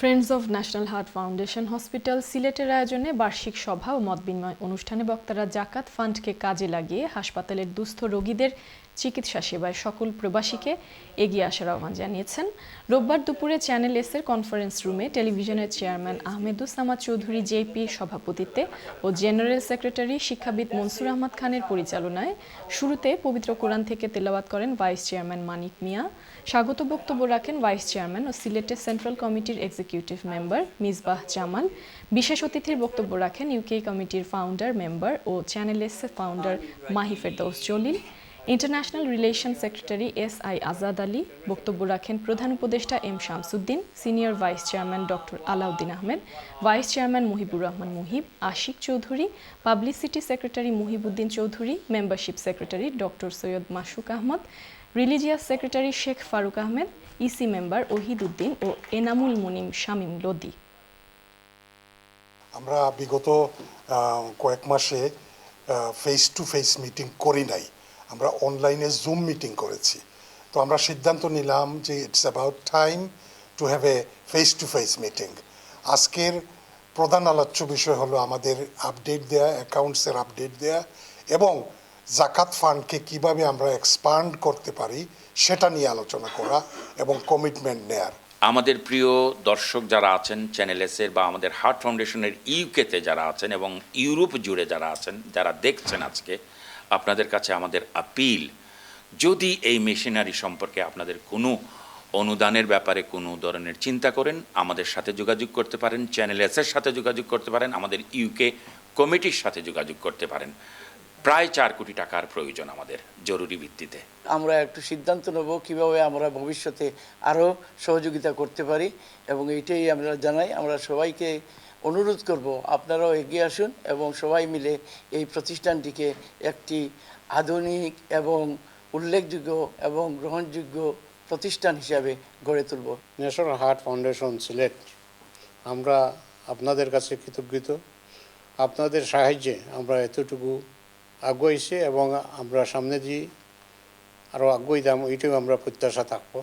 Friends of national heart foundation hospital সিলেটের আয়োজনে বার্ষিক সভা ও মত বিনিময় অনুষ্ঠানে বক্তারা জাকাত ফান্ডকে কাজে লাগিয়ে হাসপাতালের দুস্থ রোগীদের চিকিৎসা সেবায় সকল প্রবাসীকে এগিয়ে আসার আহ্বান জানিয়েছেন। রোববার দুপুরে চ্যানেল এস এর কনফারেন্স রুমে টেলিভিশনের চেয়ারম্যান আহমেদুসামা চৌধুরী জেপি সভাপতিত্বে ও জেনারেল সেক্রেটারি শিক্ষাবিদ মনসুর আহমদ খানের পরিচালনায় শুরুতে পবিত্র কোরআন থেকে তেলাওয়াত করেন ভাইস চেয়ারম্যান মানিক মিয়া। স্বাগত বক্তব্য রাখেন ভাইস চেয়ারম্যান ও সিলেটের সেন্ট্রাল কমিটির এক্সিকিউটিভ মেম্বার মিসবাহ জামাল বিশেষ অতিথির বক্তব্য রাখেন ইউকে কমিটির founder member O channel S founder Mahi Ferdous Jalil. International relation secretary S I Azad Ali বক্তব্য রাখেন প্রধান উপদেষ্টা M Shamsuddin senior vice chairman doctor Alauddin Ahmed vice chairman Muhibur Rahman Muhib, Ashiq Chowdhury publicity secretary Muhibuddin Chowdhury membership secretary doctor Syed Masuk Ahmad religious secretary Sheikh Faruk Ahmed, EC member Ohid Uddin ও এনামুল মুনিম শামীম লোদি। আমরা বিগত কয়েক মাসে face to face meeting করি নাই। আমরা অনলাইনে zoom meeting করেছি। তো আমরা সিদ্ধান্ত নিলাম যে it's about time to have a face to face meeting আজকের প্রধান আলোচ্য বিষয় হলো আমাদের আপডেট দেয়া অ্যাকাউন্টসের আপডেট দেয়া এবং জাকাত ফান্ডকে কীভাবে আমরা এক্সপান্ড করতে পারি, সেটা নিয়ে আলোচনা করা এবং কমিটমেন্ট নেয়ার। আমাদের প্রিয় দর্শক যারা আছেন চ্যানেল এসের বা আমাদের হার্ট ফাউন্ডেশনের ইউকেতে যারা আছেন এবং ইউরোপ জুড়ে যারা আছেন, যারা দেখছেন আজকে, আপনাদের কাছে আমাদের আপিল যদি এই মেশিনারি সম্পর্কে আপনাদের কোনো অনুদানের ব্যাপারে কোনো ধরনের চিন্তা করেন, আমাদের সাথে যোগাযোগ করতে পারেন চ্যানেল এসের সাথে যোগাযোগ করতে পারেন, আমাদের ইউকে কমিটির সাথে যোগাযোগ করতে পারেন। প্রায় চার কোটি টাকার প্রয়োজন আমাদের জরুরি ভিত্তিতে। আমরা একটু সিদ্ধান্ত নেব কীভাবে আমরা ভবিষ্যতে আরও সহযোগিতা করতে পারি এবং এইটাই আমরা জানাই। আমরা সবাইকে অনুরোধ করব আপনারাও এগিয়ে আসুন এবং সবাই মিলে এই প্রতিষ্ঠানটিকে একটি আধুনিক এবং উল্লেখযোগ্য এবং গ্রহণযোগ্য প্রতিষ্ঠান হিসাবে গড়ে তুলব। ন্যাশনাল হার্ট ফাউন্ডেশন সিলেট আমরা আপনাদের কাছে কৃতজ্ঞ। আপনাদের সাহায্যে আমরা এতটুকু আগুয়াইছি এবং আমরা সামনে দিয়ে আরও আগুয়াই দাম ওইটাও আমরা প্রত্যাশা থাকব।